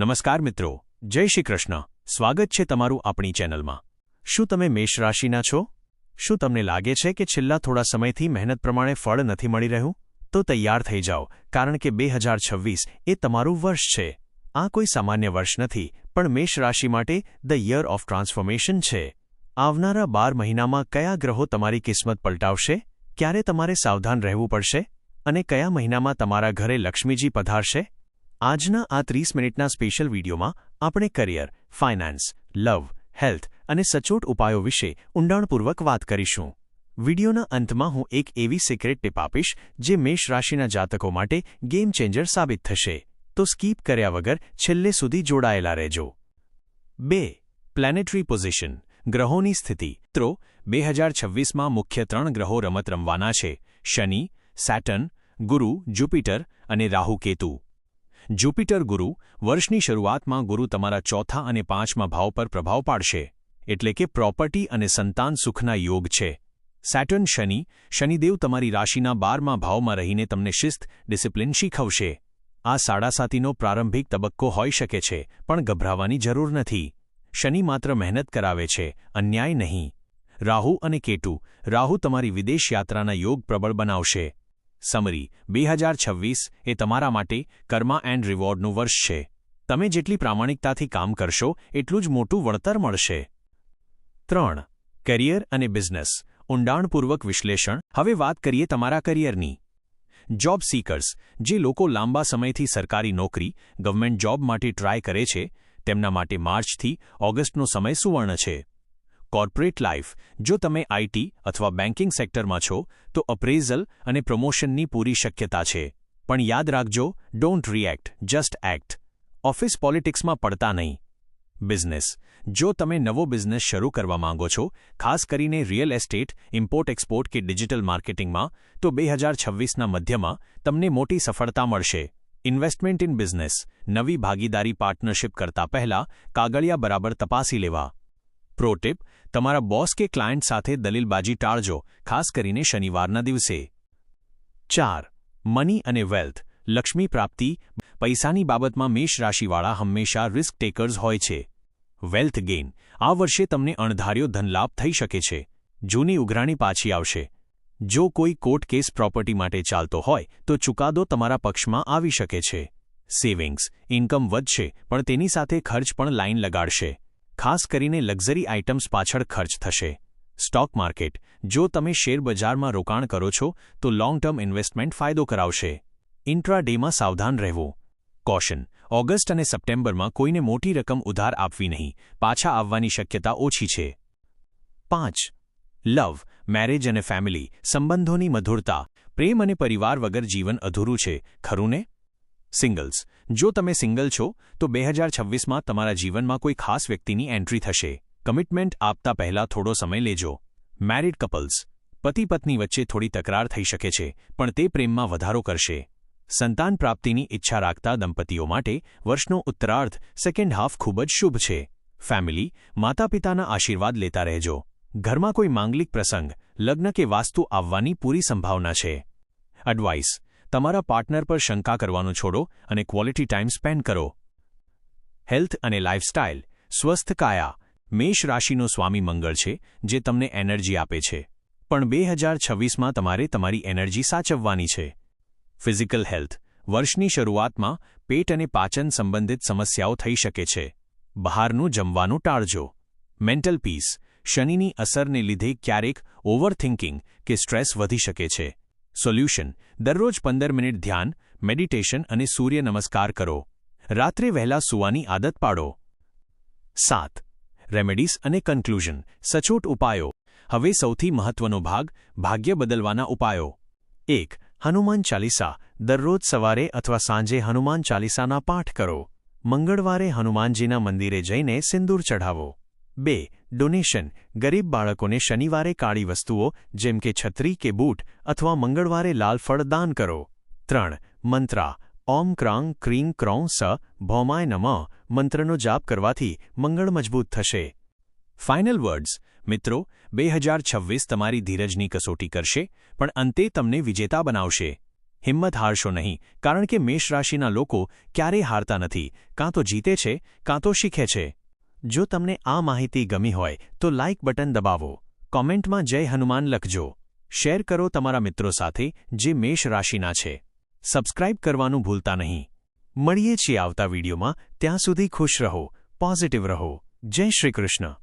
નમસ્કાર મિત્રો, જય શ્રી કૃષ્ણ. સ્વાગત છે તમારું આપણી ચેનલમાં. શું તમે મેષ રાશિના છો? શું તમને લાગે છે કે છેલ્લા થોડા સમયથી મહેનત પ્રમાણે ફળ નથી મળી રહ્યું? તો તૈયાર થઈ જાઓ, કારણ કે બે હજાર છવ્વીસ એ તમારું વર્ષ છે. આ કોઈ સામાન્ય વર્ષ નથી, પણ મેષ રાશિ માટે ધ યર ઓફ ટ્રાન્સફોર્મેશન છે. આવનારા બાર મહિનામાં કયા ગ્રહો તમારી કિસ્મત પલટાવશે? ક્યારે તમારે સાવધાન રહેવું પડશે? અને કયા મહિનામાં તમારા ઘરે લક્ષ્મીજી પધારશે? આજના આ ત્રીસ મિનિટના સ્પેશિયલ વિડીયોમાં આપણે કરિયર, ફાઇનાન્સ, લવ, હેલ્થ અને સચોટ ઉપાયો વિશે ઊંડાણપૂર્વક વાત કરીશું. વિડીયોના અંતમાં હું એક એવી સિક્રેટ ટીપ આપીશ, જે મેષ રાશિના જાતકો માટે ગેમ ચેન્જર સાબિત થશે. તો સ્કીપ કર્યા વગર છેલ્લે સુધી જોડાયેલા રહેજો. બે પ્લેનેટરી પોઝિશન ગ્રહોની સ્થિતિ. મિત્રો બે હજાર છવ્વીસમાં મુખ્ય ત્રણ ગ્રહો રમત રમવાના છે. શનિ સેટન ગુરુ જુપિટર અને રાહુ કેતુ જુપિટર ગુરુ વર્ષની શરૂઆતમાં ગુરુ તમારા ચોથા અને પાંચમા ભાવ પર પ્રભાવ પાડશે, એટલે કે પ્રોપર્ટી અને સંતાન સુખના યોગ છે. સેટર્ન શનિ, શનિદેવ તમારી રાશિના બારમા ભાવમાં રહીને તમને શિસ્ત, ડિસિપ્લિન શીખવશે. આ સાડાસાતીનો પ્રારંભિક તબક્કો હોઈ શકે છે, પણ ગભરાવાની જરૂર નથી. શનિ માત્ર મહેનત કરાવે છે, અન્યાય નહીં. રાહુ અને કેટુ રાહુ તમારી વિદેશ યાત્રાના યોગ પ્રબળ બનાવશે. સમરી બે હજાર છવ્વીસ એ તમારા માટે કર્મા એન્ડ રિવોર્ડનું વર્ષ છે. તમે જેટલી પ્રામાણિકતાથી કામ કરશો, એટલું જ મોટું વળતર મળશે. ત્રણ કરિયર અને બિઝનેસ ઊંડાણપૂર્વક વિશ્લેષણ. હવે વાત કરીએ તમારા કરિયરની જોબ સીકર્સ જે લોકો લાંબા સમયથી સરકારી નોકરી ગવર્મેન્ટ જોબ માટે ટ્રાય કરે છે, તેમના માટે માર્ચથી ઓગસ્ટનો સમય સુવર્ણ છે. કોર્પોરેટ લાઈફ, જો તમે આઈટી અથવા બેન્કિંગ સેક્ટરમાં છો, તો અપ્રેઝલ અને પ્રમોશનની પૂરી શક્યતા છે. પણ યાદ રાખજો don't react just act office પોલિટિક્સમાં પડતા નહીં. બિઝનેસ. જો તમે નવો બિઝનેસ શરૂ કરવા માંગો છો, ખાસ કરીને રિયલ એસ્ટેટ, ઇમ્પોર્ટ એક્સપોર્ટ કે ડિજિટલ માર્કેટિંગમાં, તો બે હજાર છવ્વીસના મધ્યમાં તમને મોટી સફળતા મળશે. Investment in business. નવી ભાગીદારી પાર્ટનરશિપ કરતા પહેલા કાગળિયા બરાબર તપાસી લેવા. પ્રોટિપ તમારા બોસ કે ક્લાયન્ટ સાથે દલીલબાજી ટાળજો, ખાસ કરીને શનિવારના દિવસે. ચાર મની અને વેલ્થ લક્ષ્મી પ્રાપ્તિ, પૈસાની બાબતમાં મેષ રાશિવાળા હંમેશા રિસ્ક ટેકર્સ હોય છે. વેલ્થ ગેઇન આ વર્ષે તમને અણધાર્યો ધનલાભ થઈ શકે છે. જૂની ઉઘરાણી પાછી આવશે. જો કોઈ કોર્ટ કેસ પ્રોપર્ટી માટે ચાલતો હોય, તો ચુકાદો તમારા પક્ષમાં આવી શકે છે. સેવિંગ્સ ઇન્કમ વધશે, પણ તેની સાથે ખર્ચ પણ લાઇન લગાડશે. ખાસ કરીને લક્ઝરી આઇટમ્સ પાછળ ખર્ચ થશે. સ્ટોક માર્કેટ, જો તમે શેરબજારમાં રોકાણ કરો છો, તો લોંગ ટર્મ ઇન્વેસ્ટમેન્ટ ફાયદો કરાવશે. ઇન્ટ્રાડેમાં સાવધાન રહેવું. કોશન ઓગસ્ટ અને સપ્ટેમ્બરમાં કોઈને મોટી રકમ ઉધાર આપવી નહીં, પાછા આવવાની શક્યતા ઓછી છે. પાંચ લવ મેરેજ અને ફેમિલી સંબંધોની મધુરતા, પ્રેમ અને પરિવાર વગર જીવન અધૂરું છે, ખરું ને? સિંગલ્સ. જો તમે સિંગલ છો, તો બે હજાર છવ્વીસમાં તમારા જીવનમાં કોઈ ખાસ વ્યક્તિની એન્ટ્રી થશે. કમિટમેન્ટ આપતા પહેલા થોડો સમય લેજો. Married couples. પતિ પત્ની વચ્ચે થોડી તકરાર થઈ શકે છે, પણ તે પ્રેમમાં વધારો કરશે. સંતાન પ્રાપ્તિની ઈચ્છા રાખતા દંપતીઓ માટે વર્ષનો ઉત્તરાર્ધ સેકન્ડ હાફ ખૂબ જ શુભ છે. ફેમિલી, માતાપિતાના આશીર્વાદ લેતા રહેજો. ઘરમાં કોઈ માંગલિક પ્રસંગ, લગ્ન કે વાસ્તુ આવવાની પૂરી સંભાવના છે. એડવાઇસ. તમારા પાર્ટનર પર શંકા કરવાનું છોડો અને ક્વોલિટી ટાઈમ સ્પેન્ડ કરો. હેલ્થ અને લાઇફસ્ટાઇલ સ્વસ્થ કાયા. મેષ રાશિનો સ્વામી મંગળ છે, જે તમને એનર્જી આપે છે. પણ બે હજાર છવ્વીસમાં તમારે તમારી એનર્જી સાચવવાની છે. Physical health. વર્ષની શરૂઆતમાં પેટ અને પાચન સંબંધિત સમસ્યાઓ થઈ શકે છે. બહારનું જમવાનું ટાળજો. Mental peace. શનિની અસરને લીધે ક્યારેક ઓવરથિંકિંગ કે સ્ટ્રેસ વધી શકે છે. સોલ્યુશન દરરોજ પંદર મિનિટ ધ્યાન મેડિટેશન અને સૂર્ય નમસ્કાર કરો. રાત્રે વહેલા સૂવાની આદત પાડો. સાત. રેમેડીઝ અને કન્ક્લુઝન સચોટ ઉપાયો. હવે સૌથી મહત્વનો ભાગ, ભાગ્ય બદલવાના ઉપાયો. એક. હનુમાન ચાલીસા. દરરોજ સવારે અથવા સાંજે હનુમાન ચાલીસાના પાઠ કરો. મંગળવારે હનુમાનજીના મંદિરે જઈને સિંદૂર ચઢાવો. બે, ડોનેશન. ગરીબ બાળકોને શનિવારે કાળી વસ્તુઓ, જેમ કે છત્રી કે બૂટ, અથવા મંગળવારે લાલ ફળ દાન કરો. ત્રણ, મંત્રા. ઓમ ક્રાંગ ક્રીં ક્રોં સ, ભૌમાય નમ, મંત્રનો જાપ કરવાથી મંગળ મજબૂત થશે. Final words. મિત્રો, બે હજાર છવ્વીસ તમારી ધીરજની કસોટી કરશે, પણ અંતે તમને વિજેતા બનાવશે. હિંમત હારશો નહીં, કારણ કે મેષ રાશિના લોકો ક્યારેય હારતા નથી. કાં તો જીતે છે, કાં તો શીખે છે. જો તમને આ માહિતી ગમી હોય, તો લાઇક બટન દબાવો. કોમેન્ટમાં જય હનુમાન લખજો. શેર કરો તમારા મિત્રો સાથે, જે મેષ રાશિના છે. સબસ્ક્રાઇબ કરવાનું ભૂલતા નહીં. મળીએ છીએ આવતા વિડીયોમાં. ત્યાં સુધી ખુશ રહો, પોઝિટિવ રહો. જય શ્રી કૃષ્ણ.